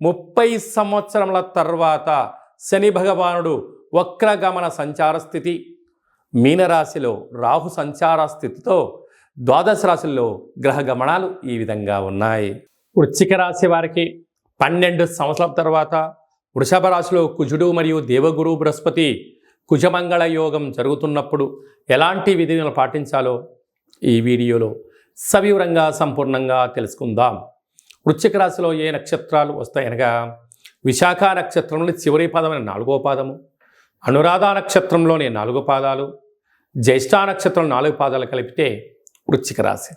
ముప్పై సంవత్సరముల తర్వాత శని భగవానుడు వక్రగమన సంచార స్థితి. మీనరాశిలో రాహు సంచార స్థితితో ద్వాదశ రాశుల్లో గ్రహ గమనాలు ఈ విధంగా ఉన్నాయి. వృశ్చిక రాశి వారికి పన్నెండు సంవత్సరాల తర్వాత వృషభ రాశిలో కుజుడు మరియు దేవగురు బృహస్పతి కుజమంగళ యోగం జరుగుతున్నప్పుడు ఎలాంటి విధులను పాటించాలో ఈ వీడియోలో సవివరంగా సంపూర్ణంగా తెలుసుకుందాం. వృశ్చిక రాశిలో ఏ నక్షత్రాలు వస్తాయనగా విశాఖ నక్షత్రంలోని చివరి పాదమైన నాలుగో పాదము అనురాధ నక్షత్రంలోని నాలుగు పాదాలు జ్యేష్ఠ నక్షత్రం నాలుగు పాదాలు కలిపితే వృశ్చిక రాశి.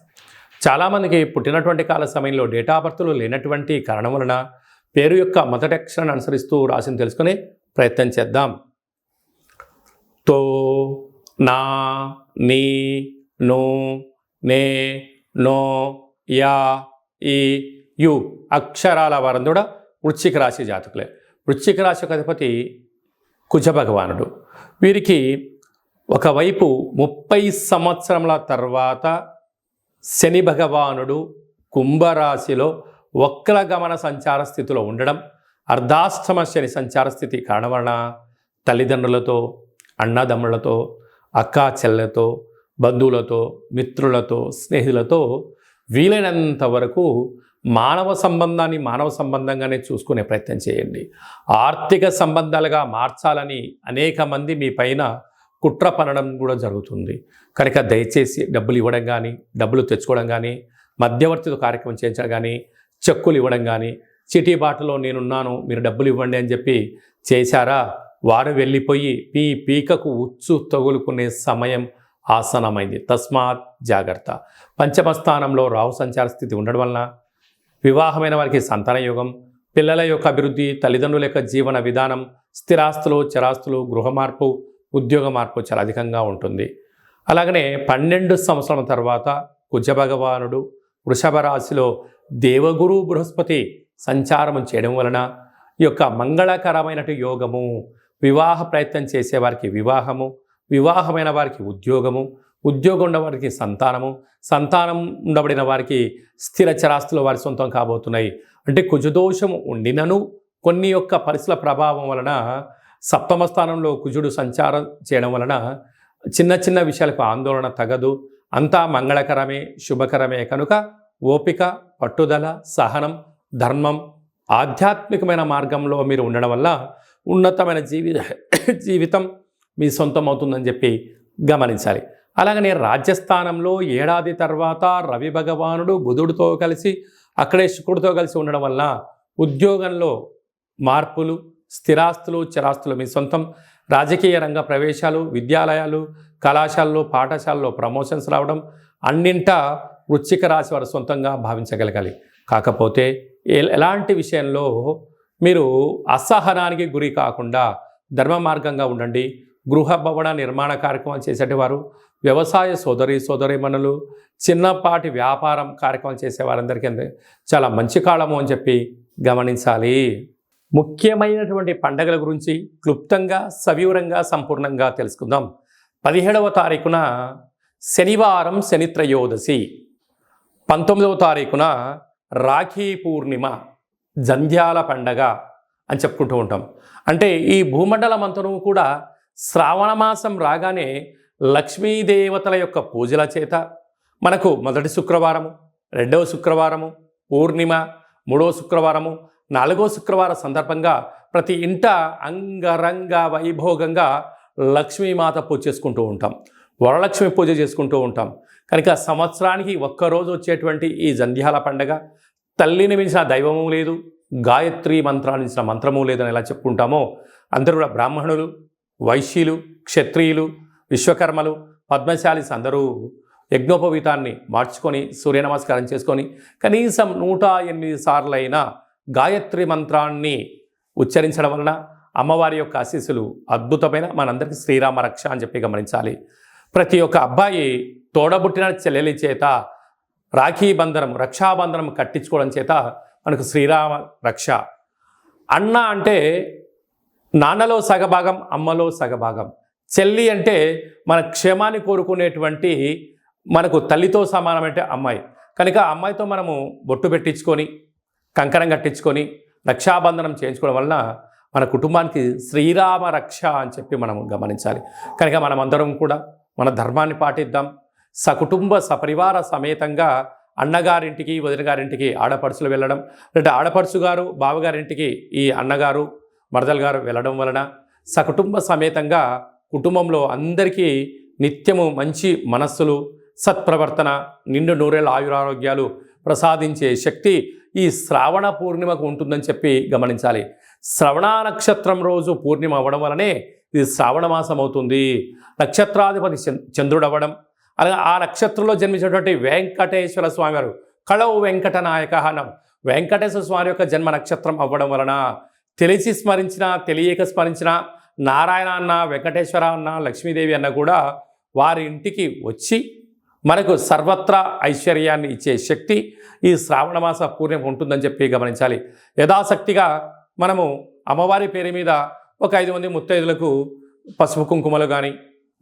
చాలామందికి పుట్టినటువంటి కాల సమయంలో డేటా బర్త్లు లేనటువంటి కారణం వలన పేరు యొక్క మొదటి అక్షరాన్ని అనుసరిస్తూ రాశిని తెలుసుకునే ప్రయత్నం చేద్దాం. తో నా నీ నో నే నో యా ఈ యు అక్షరాల వారం కూడా వృశ్చిక రాశి జాతకులే. వృశ్చిక రాశి యొక్క అధిపతి కుజ భగవానుడు. వీరికి ఒకవైపు ముప్పై సంవత్సరముల తర్వాత శని భగవానుడు కుంభరాశిలో వక్రగమన సంచార స్థితిలో ఉండడం అర్ధాష్టమ శని సంచార స్థితి కారణం వలన తల్లిదండ్రులతో అన్నదమ్ములతో అక్కా చెల్లెలతో బంధువులతో మిత్రులతో స్నేహితులతో వీలైనంత వరకు మానవ సంబంధాన్ని మానవ సంబంధంగానే చూసుకునే ప్రయత్నం చేయండి. ఆర్థిక సంబంధాలుగా మార్చాలని అనేక మంది మీ పైన కుట్ర పనడం కూడా జరుగుతుంది. కనుక దయచేసి డబ్బులు ఇవ్వడం కానీ డబ్బులు తెచ్చుకోవడం కానీ మధ్యవర్తితో కార్యక్రమం చేయించడం కానీ చెక్కులు ఇవ్వడం కానీ చిటీ బాటలో నేనున్నాను మీరు డబ్బులు ఇవ్వండి అని చెప్పి చేశారా? వారు వెళ్ళిపోయి మీ పీకకు ఉచ్చు తగులుకునే సమయం ఆసనమైంది తస్మాత్ జాగ్రత్త. పంచమస్థానంలో రాహు సంచార స్థితి ఉండడం వలన వివాహమైన వారికి సంతాన యోగం పిల్లల యొక్క అభివృద్ధి తల్లిదండ్రుల యొక్క జీవన విధానం స్థిరాస్తులు చరాస్తులు గృహ మార్పు ఉద్యోగ మార్పు చాలా అధికంగా ఉంటుంది. అలాగనే పన్నెండు సంవత్సరాల తర్వాత కుజ భగవానుడు వృషభ రాశిలో దేవగురు బృహస్పతి సంచారము చేయడం వలన ఈ యొక్క మంగళకరమైనటు యోగము వివాహ ప్రయత్నం చేసేవారికి వివాహము వివాహమైన వారికి ఉద్యోగము ఉద్యోగం ఉన్న వారికి సంతానము సంతానం ఉండబడిన వారికి స్థిర చరాస్తులు వారి సొంతం కాబోతున్నాయి. అంటే కుజదోషం ఉండినను కొన్ని యొక్క పరిస్థితుల ప్రభావం వలన సప్తమ స్థానంలో కుజుడు సంచారం చేయడం వలన చిన్న చిన్న విషయాలకు ఆందోళన తగదు. అంతా మంగళకరమే శుభకరమే కనుక ఓపిక పట్టుదల సహనం ధర్మం ఆధ్యాత్మికమైన మార్గంలో మీరు ఉండడం వల్ల ఉన్నతమైన జీవి జీవితం మీ సొంతం అవుతుందని చెప్పి గమనించాలి. అలాగనే రాజ్యస్థానంలో ఏడాది తర్వాత రవి భగవానుడు బుధుడితో కలిసి అక్కడే శుకుడితో కలిసి ఉండడం వల్ల ఉద్యోగంలో మార్పులు స్థిరాస్తులు చిరాస్తులు మీ సొంతం రాజకీయ రంగ ప్రవేశాలు విద్యాలయాలు కళాశాలలో పాఠశాలలో ప్రమోషన్స్ రావడం అన్నింట వృచ్చిక రాశి వారు సొంతంగా భావించగలగాలి. కాకపోతే ఎలాంటి విషయంలో మీరు అసహనానికి గురి కాకుండా ధర్మ మార్గంగా ఉండండి. గృహ భవన నిర్మాణ కార్యక్రమం చేసేటివారు వ్యవసాయ సోదరి సోదరిమణులు చిన్నపాటి వ్యాపారం కార్యక్రమం చేసే వారందరికీ చాలా మంచి కాలము అని చెప్పి గమనించాలి. ముఖ్యమైనటువంటి పండగల గురించి క్లుప్తంగా సవివరంగా సంపూర్ణంగా తెలుసుకుందాం. పదిహేడవ తారీఖున శనివారం శనిత్రయోదశి. పంతొమ్మిదవ తారీఖున రాఖీ పూర్ణిమ జంధ్యాల పండగ అని చెప్పుకుంటూ ఉంటాం. అంటే ఈ భూమండలం అంతను కూడా శ్రావణ మాసం రాగానే లక్ష్మీదేవతల యొక్క పూజల చేత మనకు మొదటి శుక్రవారము రెండవ శుక్రవారము పూర్ణిమ మూడవ శుక్రవారము నాలుగో శుక్రవారం సందర్భంగా ప్రతి ఇంట అంగరంగ వైభోగంగా లక్ష్మీమాత పూజ చేసుకుంటూ ఉంటాం. వరలక్ష్మి పూజ చేసుకుంటూ ఉంటాం. కనుక సంవత్సరానికి ఒక్కరోజు వచ్చేటువంటి ఈ జంధ్యాల పండగ తల్లిని మించిన దైవము లేదు గాయత్రి మంత్రాన్ని మించిన మంత్రము లేదని ఎలా చెప్పుకుంటామో అందరూ కూడా బ్రాహ్మణులు వైశ్యులు క్షత్రియులు విశ్వకర్మలు పద్మశాలిస్ అందరూ యజ్ఞోపవీతాన్ని మార్చుకొని సూర్య నమస్కారం చేసుకొని కనీసం నూట ఎనిమిది సార్లైనా గాయత్రి మంత్రాన్ని ఉచ్చరించడం వలన అమ్మవారి యొక్క ఆశీస్సులు అద్భుతమైన మనందరికీ శ్రీరామ రక్ష అని చెప్పి గమనించాలి. ప్రతి ఒక్క అబ్బాయి తోడబుట్టిన చెల్లెలి చేత రాఖీ బంధనం రక్షాబంధనం కట్టించుకోవడం చేత మనకు శ్రీరామ రక్ష. అన్న అంటే నాన్నలో సగభాగం అమ్మలో సగభాగం. చెల్లి అంటే మన క్షేమాన్ని కోరుకునేటువంటి మనకు తల్లితో సమానమంటే అమ్మాయి. కనుక అమ్మాయితో మనము బొట్టు పెట్టించుకొని కంకణం కట్టించుకొని రక్షాబంధనం చేయించుకోవడం వలన మన కుటుంబానికి శ్రీరామ రక్ష అని చెప్పి మనం గమనించాలి. కనుక మనమందరం కూడా మన ధర్మాన్ని పాటిద్దాం. సకుటుంబ సపరివార సమేతంగా అన్నగారింటికి వదిన గారింటికి ఆడపడుచులు వెళ్ళడం అంటే ఆడపడుచు గారు బావగారింటికి ఈ అన్నగారు మరదల్ గారు వెళ్ళడం వలన సకుటుంబ సమేతంగా కుటుంబంలో అందరికీ నిత్యము మంచి మనస్సులు సత్ప్రవర్తన నిండు నూరేళ్ళ ఆయురారోగ్యాలు ప్రసాదించే శక్తి ఈ శ్రావణ పూర్ణిమకు ఉంటుందని చెప్పి గమనించాలి. శ్రవణ నక్షత్రం రోజు పూర్ణిమ అవ్వడం వలనే ఇది శ్రావణ మాసం అవుతుంది. నక్షత్రాధిపతి చంద్రుడు అవ్వడం అలాగే ఆ నక్షత్రంలో జన్మించినటువంటి వెంకటేశ్వర స్వామి వారు కళవు వెంకట నాయక అనం వెంకటేశ్వర స్వామి యొక్క జన్మ నక్షత్రం అవ్వడం వలన తెలిసి స్మరించిన తెలియక స్మరించిన నారాయణ అన్న వెంకటేశ్వర అన్న లక్ష్మీదేవి అన్న కూడా వారి ఇంటికి వచ్చి మనకు సర్వత్రా ఐశ్వర్యాన్ని ఇచ్చే శక్తి ఈ శ్రావణ మాస ఉంటుందని చెప్పి గమనించాలి. యథాశక్తిగా మనము అమ్మవారి పేరు మీద ఒక ఐదు మంది ముత్తైదులకు పసుపు కుంకుమలు కానీ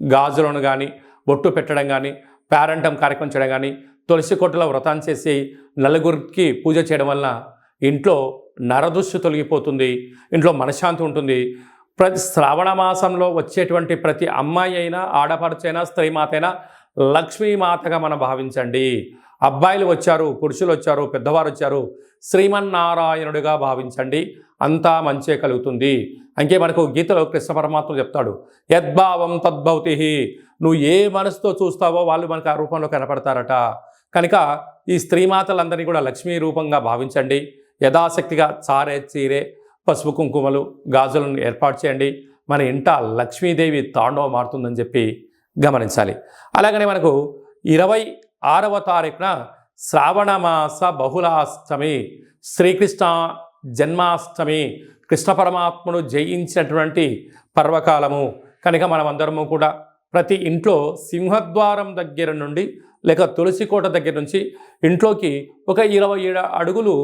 గాజులను కానీ బొట్టు పెట్టడం కానీ పేరంటం కార్యక్రమం చేయడం కానీ తులసి కొట్టులో వ్రతం చేసి నలుగురికి పూజ చేయడం వల్ల ఇంట్లో నరదుస్సు తొలగిపోతుంది ఇంట్లో మనశ్శాంతి ఉంటుంది. ప్రతి శ్రావణ మాసంలో వచ్చేటువంటి ప్రతి అమ్మాయి అయినా ఆడపడుచైనా స్త్రీమాత అయినా లక్ష్మీమాతగా మనం భావించండి. అబ్బాయిలు వచ్చారు పురుషులు వచ్చారు పెద్దవారు వచ్చారు శ్రీమన్నారాయణుడిగా భావించండి. అంతా మంచే కలుగుతుంది. అంకే మనకు గీతలో కృష్ణ పరమాత్మ చెప్తాడు యద్భావం తద్భవతి నువ్వు ఏ మనసుతో చూస్తావో వాళ్ళు మనకు ఆ రూపంలో కనపడతారట. కనుక ఈ స్త్రీమాతలందరినీ కూడా లక్ష్మీ రూపంగా భావించండి. యథాశక్తిగా చారే చీరే పసుపు కుంకుమలు గాజులను ఏర్పాటు చేయండి. మన ఇంట లక్ష్మీదేవి తాండవ మారుతుందని చెప్పి గమనించాలి. అలాగనే మనకు ఇరవై ఆరవ తారీఖున శ్రావణ మాస బహుళాష్టమి శ్రీకృష్ణ జన్మాష్టమి కృష్ణ పరమాత్మను జయించినటువంటి పర్వకాలము. కనుక మనమందరము కూడా ప్రతి ఇంట్లో సింహద్వారం దగ్గర నుండి లేక తులసి కోట దగ్గర నుంచి ఇంట్లోకి ఒక ఇరవై ఏడు అడుగులు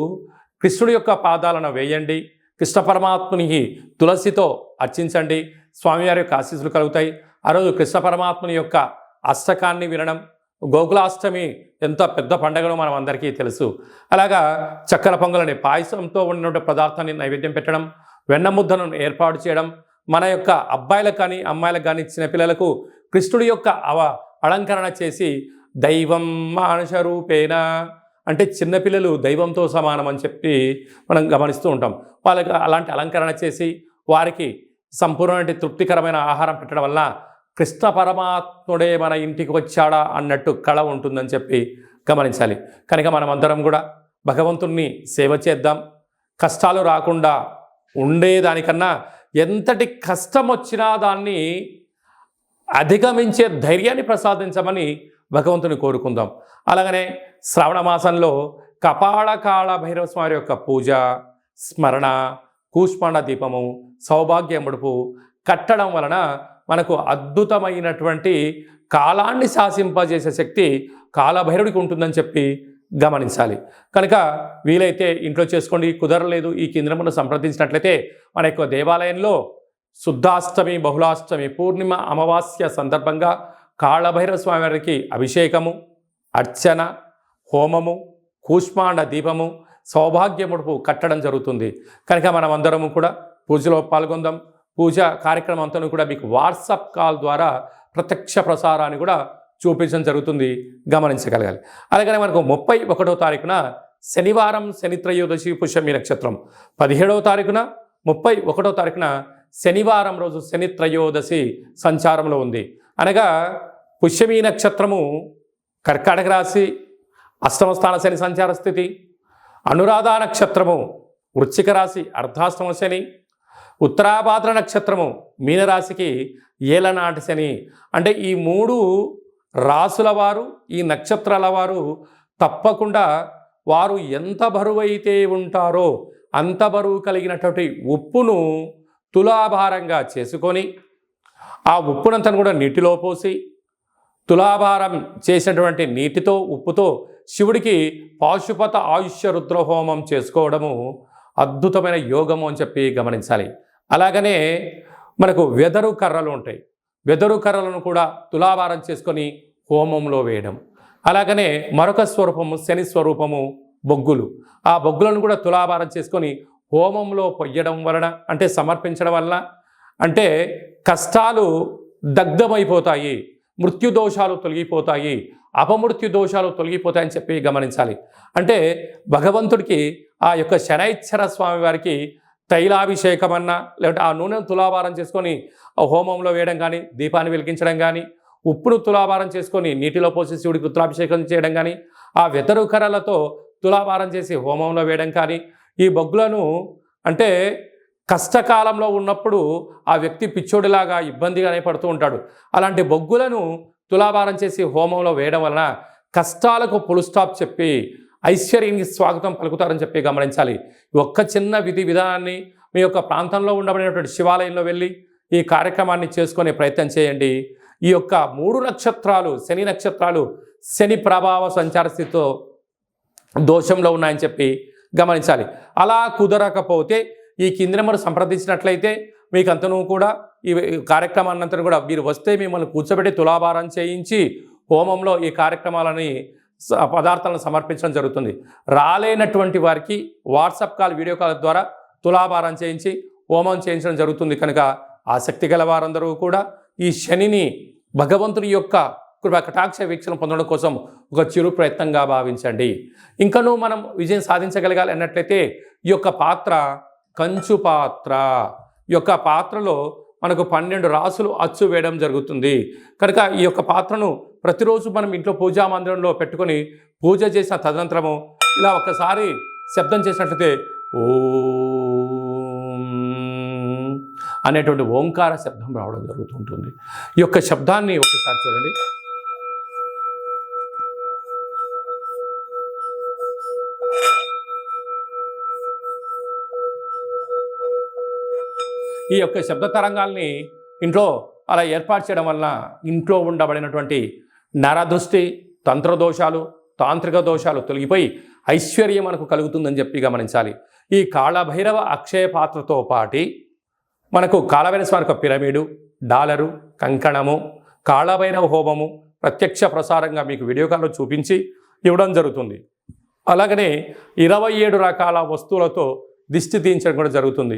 కృష్ణుడి యొక్క పాదాలను వేయండి. కృష్ణ పరమాత్ముని తులసితో అర్చించండి. స్వామివారి యొక్క ఆశీస్సులు కలుగుతాయి. ఆ రోజు కృష్ణ పరమాత్ముని యొక్క అష్టకాన్ని వినడం గోకులాష్టమి ఎంత పెద్ద పండగనో మనం అందరికీ తెలుసు. అలాగా చక్కెర పొంగలని పాయసంతో ఉన్న పదార్థాన్ని నైవేద్యం పెట్టడం వెన్న ముద్దను ఏర్పాటు చేయడం మన యొక్క అబ్బాయిలకు కానీ అమ్మాయిలకు కానీ చిన్నపిల్లలకు కృష్ణుడి యొక్క అవ అలంకరణ చేసి దైవం మానుష రూపేణ అంటే చిన్నపిల్లలు దైవంతో సమానం అని చెప్పి మనం గమనిస్తూ ఉంటాం. వాళ్ళకి అలాంటి అలంకరణ చేసి వారికి సంపూర్ణమైన తృప్తికరమైన ఆహారం పెట్టడం వల్ల కృష్ణ పరమాత్ముడే మన ఇంటికి వచ్చాడా అన్నట్టు కళ ఉంటుందని చెప్పి గమనించాలి. కనుక మనం అందరం కూడా భగవంతుణ్ణి సేవ చేద్దాం. కష్టాలు రాకుండా ఉండేదానికన్నా ఎంతటి కష్టం వచ్చినా దాన్ని అధిగమించే ధైర్యాన్ని ప్రసాదించమని భగవంతుని కోరుకుందాం. అలాగనే శ్రావణ మాసంలో కపాళకాళ భైరవ స్వామి యొక్క పూజ స్మరణ కూష్మాండ దీపము సౌభాగ్య ముడుపు కట్టడం వలన మనకు అద్భుతమైనటువంటి కాలాన్ని శాసింపజేసే శక్తి కాలభైరుడికి ఉంటుందని చెప్పి గమనించాలి. కనుక వీలైతే ఇంట్లో చేసుకోండి కుదరలేదు ఈ కేంద్రమును సంప్రదించినట్లయితే మన యొక్క దేవాలయంలో శుద్ధాష్టమి బహుళాష్టమి పూర్ణిమ అమావాస్య సందర్భంగా కాళభైరవ స్వామి వారికి అభిషేకము అర్చన హోమము కూష్మాండ దీపము సౌభాగ్యముడుపు కట్టడం జరుగుతుంది. కనుక మనం అందరము కూడా పూజలో పాల్గొందాం. పూజ కార్యక్రమం అంతా కూడా మీకు వాట్సాప్ కాల్ ద్వారా ప్రత్యక్ష ప్రసారాన్ని కూడా చూపించడం జరుగుతుంది. గమనించగలగాలి. అలాగనే మనకు ముప్పై ఒకటో తారీఖున శనివారం శనిత్రయోదశి పుష్యమి నక్షత్రం. పదిహేడవ తారీఖున ముప్పై ఒకటో తారీఖున శనివారం రోజు శనిత్రయోదశి సంచారంలో ఉంది. అనగా పుష్యమి నక్షత్రము కర్కాటక రాశి అష్టమస్థాన శని సంచార స్థితి అనురాధ నక్షత్రము వృశ్చిక రాశి అర్ధాష్టమ శని ఉత్తరాభాద్ర నక్షత్రము మీనరాశికి ఏలనాటి శని. అంటే ఈ మూడు రాసుల వారు ఈ నక్షత్రాల వారు తప్పకుండా వారు ఎంత బరువైతే ఉంటారో అంత బరువు కలిగినటువంటి ఉప్పును తులాభారంగా చేసుకొని ఆ ఉప్పునంతను కూడా నీటిలో పోసి తులాభారం చేసినటువంటి నీటితో ఉప్పుతో శివుడికి పాశుపత ఆయుష్య రుద్రహోమం చేసుకోవడము అద్భుతమైన యోగము అని చెప్పి గమనించాలి. అలాగనే మనకు వెదరు కర్రలు ఉంటాయి. వెదరు కర్రలను కూడా తులాభారం చేసుకొని హోమంలో వేయడం. అలాగనే మరొక స్వరూపము శని స్వరూపము బొగ్గులు. ఆ బొగ్గులను కూడా తులాభారం చేసుకొని హోమంలో పొయ్యడం వలన అంటే సమర్పించడం వలన అంటే కష్టాలు దగ్ధమైపోతాయి. మృత్యు దోషాలు తొలగిపోతాయి. అపమృత్యు దోషాలు తొలగిపోతాయని చెప్పి గమనించాలి. అంటే భగవంతుడికి ఆ యొక్క శనైశ్వర స్వామి వారికి తైలాభిషేకం అన్నా లేదంటే ఆ నూనెను తులాభారం చేసుకొని ఆ హోమంలో వేయడం కానీ దీపాన్ని వెలిగించడం కానీ ఉప్పును తులాభారం చేసుకొని నీటిలో పోసి శివుడికి రుద్రాభిషేకం చేయడం కానీ ఆ వెతరు కర్రలతో తులాభారం చేసి హోమంలో వేయడం కానీ ఈ బొగ్గులను అంటే కష్టకాలంలో ఉన్నప్పుడు ఆ వ్యక్తి పిచ్చోడిలాగా ఇబ్బందిగానే పడుతూ ఉంటాడు. అలాంటి బొగ్గులను తులాభారం చేసి హోమంలో వేయడం వలన కష్టాలకు పులుస్టాప్ చెప్పి ఐశ్వర్యానికి స్వాగతం పలుకుతారని చెప్పి గమనించాలి. ఒక్క చిన్న విధి విధానాన్ని మీ యొక్క ప్రాంతంలో ఉండబడినటువంటి శివాలయంలో వెళ్ళి ఈ కార్యక్రమాన్ని చేసుకునే ప్రయత్నం చేయండి. ఈ యొక్క మూడు నక్షత్రాలు శని నక్షత్రాలు శని ప్రభావ సంచార స్థితితో దోషంలో ఉన్నాయని చెప్పి గమనించాలి. అలా కుదరకపోతే ఈ కింది నెంబర్ సంప్రదించినట్లయితే మీకు అంతను కూడా ఈ కార్యక్రమాన్నంతరం కూడా మీరు వస్తే మిమ్మల్ని కూర్చోబెట్టి తులాభారం చేయించి హోమంలో ఈ కార్యక్రమాలని స- పదార్థాలను సమర్పించడం జరుగుతుంది. రాలేనటువంటి వారికి వాట్సాప్ కాల్ వీడియో కాల్ ద్వారా తులాభారం చేయించి హోమం చేయించడం జరుగుతుంది కనుక ఆసక్తి గల వారందరూ కూడా ఈ శనిని భగవంతుని యొక్క కృపా కటాక్ష వీక్షణ పొందడం కోసం ఒక చిరు ప్రయత్నంగా భావించండి. ఇంకనూ మనం విజయం సాధించగలగాలి అన్నట్లయితే ఈ యొక్క పాత్ర కంచు పాత్ర. యొక్క పాత్రలో మనకు పన్నెండు రాసులు అచ్చు వేయడం జరుగుతుంది. కనుక ఈ యొక్క పాత్రను ప్రతిరోజు మనం ఇంట్లో పూజా మందిరంలో పెట్టుకొని పూజ చేసిన తదనంతరము ఇలా ఒక్కసారి శబ్దం చేసినట్లయితే ఓ అనేటువంటి ఓంకార శబ్దం రావడం జరుగుతుంటుంది. ఈ యొక్క శబ్దాన్ని ఒకసారి చూడండి. ఈ యొక్క శబ్ద తరంగాల్ని ఇంట్లో అలా ఏర్పాటు చేయడం వలన ఇంట్లో ఉండబడినటువంటి నరదృష్టి తంత్రదోషాలు తాంత్రిక దోషాలు తొలగిపోయి ఐశ్వర్యం మనకు కలుగుతుందని చెప్పి గమనించాలి. ఈ కాళభైరవ అక్షయ పాత్రతో పాటి మనకు కాళభైరవ స్వామి యొక్క పిరమిడు డాలరు కంకణము కాళభైరవ హోమము ప్రత్యక్ష ప్రసారంగా మీకు వీడియో కాల్లో చూపించి ఇవ్వడం జరుగుతుంది. అలాగనే ఇరవై ఏడు రకాల వస్తువులతో దిష్టి తీయించడం కూడా జరుగుతుంది.